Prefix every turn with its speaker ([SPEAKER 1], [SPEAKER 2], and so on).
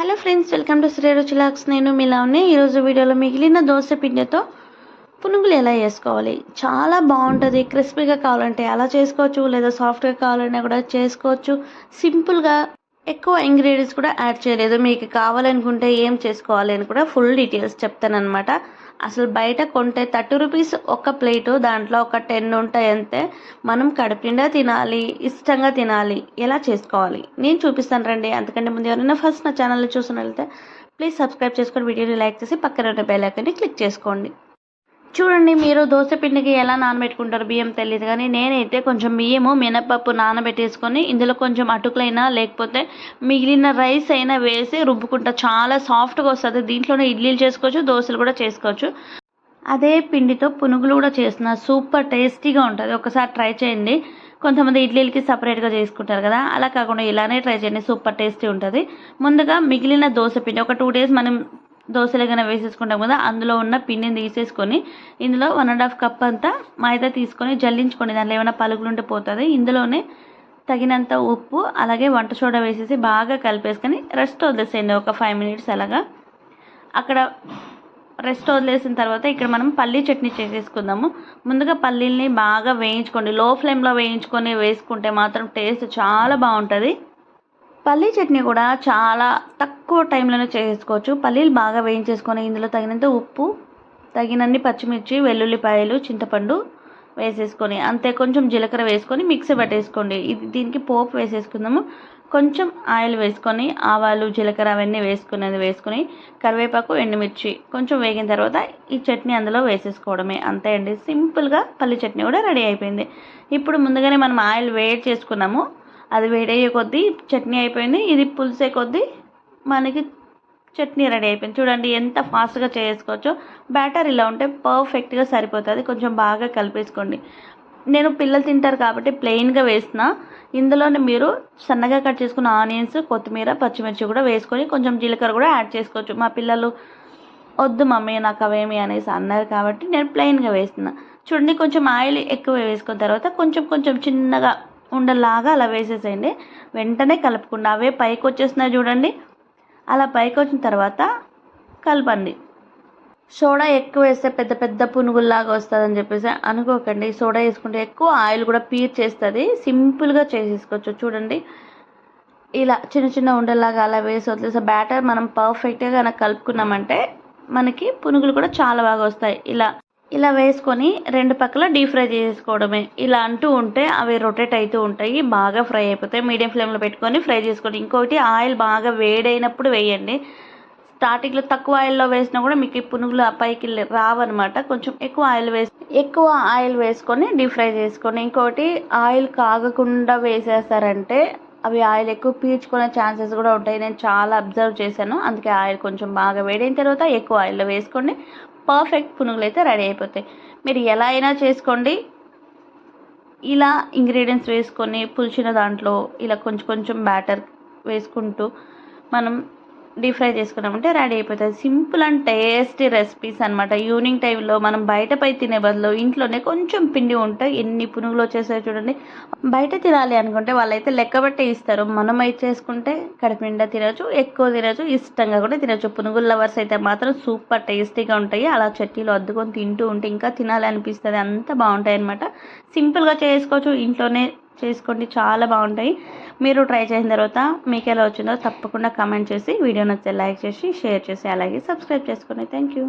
[SPEAKER 1] Hello friends welcome to Shri రుచిలాక్స్ నేను మిలాని ఈరోజు వీడియోలో మిగిలిన దోశ పిండితో పునుగులు ఎలా చేసుకోవాలి? చాలా బాగుంటుంది. క్రిస్పీగా కావాలంటే అలా చేసుకోవచ్చు? లేదా సాఫ్ట్గా కావాలన్నా కూడా చేసుకోవచ్చు. సింపుల్గా ఎక్కువ ఇంగ్రీడియంట్స్ కూడా యాడ్ చేయలేదు. మీకు కావాలనుకుంటే ఏం చేసుకోవాలి అని కూడా ఫుల్ డీటెయిల్స్ చెప్తానమాట అసలు బయట కొంటే థర్టీ రూపీస్ ఒక ప్లేటు దాంట్లో ఒక టెన్ ఉంటాయి అంతే. మనం కడుపు తినాలి ఇష్టంగా తినాలి. ఎలా చేసుకోవాలి? నేను చూపిస్తాను రండి. అంతకంటే ముందు ఎవరైనా ఫస్ట్ నా ఛానల్లో చూసినట్లయితే ప్లీజ్ సబ్స్క్రైబ్ చేసుకొని వీడియోని లైక్ చేసి పక్కన ఉన్న బెల్ ఐకాన్ని క్లిక్ చేసుకోండి. చూడండి మీరు దోశ పిండికి ఎలా నానబెట్టుకుంటారు బియ్యం తెలియదు కానీ నేనైతే కొంచెం బియ్యము మినపప్పు నానబెట్టేసుకొని ఇందులో కొంచెం అటుకులైనా లేకపోతే మిగిలిన రైస్ అయినా వేసి రుబ్బుకుంటా. చాలా సాఫ్ట్గా వస్తుంది. దీంట్లోనే ఇడ్లీలు చేసుకోవచ్చు దోశలు కూడా చేసుకోవచ్చు. అదే పిండితో పునుగులు కూడా చేసిన సూపర్ టేస్టీగా ఉంటుంది. ఒకసారి ట్రై చేయండి. కొంతమంది ఇడ్లీలకి సపరేట్గా చేసుకుంటారు కదా అలా కాకుండా ఇలానే ట్రై చేయండి. సూపర్ టేస్టీ ఉంటుంది. ముందుగా మిగిలిన దోశ పిండి ఒక టూ డేస్ మనం దోశలు ఏమైనా వేసేసుకుంటాం కదా అందులో ఉన్న పిండిని తీసేసుకొని ఇందులో వన్ అండ్ హాఫ్ కప్ అంతా మైదా తీసుకొని జల్లించుకోండి. దాంట్లో ఏమైనా పలుకులు ఉంటే పోతుంది. ఇందులోనే తగినంత ఉప్పు అలాగే వంట సోడా వేసేసి బాగా కలిపేసుకొని రెస్ట్ వదిలేసేయండి. ఒక ఫైవ్ మినిట్స్ అలాగా. అక్కడ రెస్ట్ వదిలేసిన తర్వాత ఇక్కడ మనం పల్లీ చట్నీ చేసేసుకుందాము. ముందుగా పల్లీల్ని బాగా వేయించుకోండి. లో ఫ్లేమ్లో వేయించుకొని వేసుకుంటే మాత్రం టేస్ట్ చాలా బాగుంటుంది. పల్లీ చట్నీ కూడా చాలా తక్కువ టైంలోనే చేసుకోవచ్చు. పల్లీలు బాగా వేయించేసుకొని ఇందులో తగినంత ఉప్పు తగినన్ని పచ్చిమిర్చి వెల్లుల్లిపాయలు చింతపండు వేసేసుకొని అంతే కొంచెం జీలకర్ర వేసుకొని మిక్సీ పట్టేసుకోండి. ఇది దీనికి పోపు వేసేసుకుందాము. కొంచెం ఆయిల్ వేసుకొని ఆవాలు జీలకర్ర అవన్నీ వేసుకునేది వేసుకొని కరివేపాకు ఎండుమిర్చి కొంచెం వేగిన తర్వాత ఈ చట్నీ అందులో వేసేసుకోవడమే. అంతే అండి. సింపుల్గా పల్లి చట్నీ కూడా రెడీ అయిపోయింది. ఇప్పుడు ముందుగానే మనం ఆయిల్ వేడి చేసుకున్నాము. అది వేడయ్యే కొద్దీ చట్నీ అయిపోయింది. ఇది పులిసే కొద్దీ మనకి చట్నీ రెడీ అయిపోయింది. చూడండి ఎంత ఫాస్ట్గా చేసుకోవచ్చో. బ్యాటర్ ఇలా ఉంటే పర్ఫెక్ట్గా సరిపోతుంది. కొంచెం బాగా కలిపేసుకోండి. నేను పిల్లలు తింటారు కాబట్టి ప్లెయిన్గా వేసిన ఇందులోనే మీరు సన్నగా కట్ చేసుకున్న ఆనియన్స్ కొత్తిమీర పచ్చిమిర్చి కూడా వేసుకొని కొంచెం జీలకర్ర కూడా యాడ్ చేసుకోవచ్చు. మా పిల్లలు వద్దు మమ్మీ నాకు అవేమి అనేసి అన్నారు కాబట్టి నేను ప్లెయిన్గా వేస్తున్నా. చూడండి కొంచెం ఆయిల్ ఎక్కువ వేసుకున్న తర్వాత కొంచెం కొంచెం చిన్నగా ఉండలాగా అలా వేసేసేయండి. వెంటనే కలపకుండా. అవే పైకి వచ్చేస్తున్నాయి చూడండి. అలా పైకి వచ్చిన తర్వాత కలపండి. సోడా ఎక్కువ వేస్తే పెద్ద పెద్ద పునుగుల్లాగా వస్తుందని చెప్పేసి అనుకోకండి. సోడా వేసుకుంటే ఎక్కువ ఆయిల్ కూడా పీర్ చేస్తుంది. సింపుల్గా చేసేసుకోవచ్చు. చూడండి. ఇలా చిన్న చిన్న ఉండేలాగా అలా వేసి వదిలేసే బ్యాటర్ మనం పర్ఫెక్ట్గా కనుక కలుపుకున్నామంటే మనకి పునుగులు కూడా చాలా బాగా వస్తాయి. ఇలా ఇలా వేసుకొని రెండు పక్కల డీప్ ఫ్రై చేసుకోవడమే. ఇలా అంటూ ఉంటే అవి రొటేట్ అవుతూ ఉంటాయి బాగా ఫ్రై అయిపోతాయి. మీడియం ఫ్లేమ్లో పెట్టుకొని ఫ్రై చేసుకోండి. ఇంకోటి ఆయిల్ బాగా వేడైనప్పుడు వేయండి. స్టార్టింగ్లో తక్కువ ఆయిల్లో వేసినా కూడా మీకు ఈ పునుగులు పైకి రావన్నమాట. కొంచెం ఎక్కువ ఆయిల్ వేసి ఎక్కువ ఆయిల్ వేసుకొని డీప్ ఫ్రై చేసుకొని ఇంకోటి ఆయిల్ కాగకుండా వేసేస్తారంటే అవి ఆయిల్ ఎక్కువ పీల్చుకునే ఛాన్సెస్ కూడా ఉంటాయి. నేను చాలా అబ్జర్వ్ చేశాను. అందుకే ఆయిల్ కొంచెం బాగా వేడైన తర్వాత ఎక్కువ ఆయిల్లో వేసుకోండి. పర్ఫెక్ట్ పునుగులు అయితే రెడీ అయిపోతాయి. మీరు ఎలా అయినా చేసుకోండి. ఇలా ఇంగ్రీడియంట్స్ వేసుకొని పులిచిన దాంట్లో ఇలా కొంచెం కొంచెం బ్యాటర్ వేసుకుంటూ మనం డీప్ ఫ్రై చేసుకున్నామంటే రెడీ అయిపోతుంది. సింపుల్ అండ్ టేస్టీ రెసిపీస్ అనమాట ఈవినింగ్ టైంలో మనం బయటపై తినే బదులు ఇంట్లోనే కొంచెం పిండి ఉంటాయి ఎన్ని పునుగులు వచ్చేసాయో చూడండి. బయట తినాలి అనుకుంటే వాళ్ళైతే లెక్కబట్టే ఇస్తారు. మనం అయితే చేసుకుంటే కడుపు తినచ్చు ఎక్కువ తినచ్చు ఇష్టంగా కూడా తినచ్చు. పునుగుల లవర్స్ అయితే మాత్రం సూపర్ టేస్టీగా ఉంటాయి. అలా చట్నీలో అద్దుకొని తింటూ ఉంటే ఇంకా తినాలి అనిపిస్తుంది. అంత బాగుంటాయి అనమాట సింపుల్గా చేసుకోవచ్చు. ఇంట్లోనే చేసుకోండి. చాలా బాగుంటాయి. మీరు ట్రై చేసిన తర్వాత మీకు ఎలా వచ్చిందో తప్పకుండా కమెంట్ చేసి వీడియో నచ్చితే లైక్ చేసి షేర్ చేసి అలాగే సబ్స్క్రైబ్ చేసుకోండి థ్యాంక్ యూ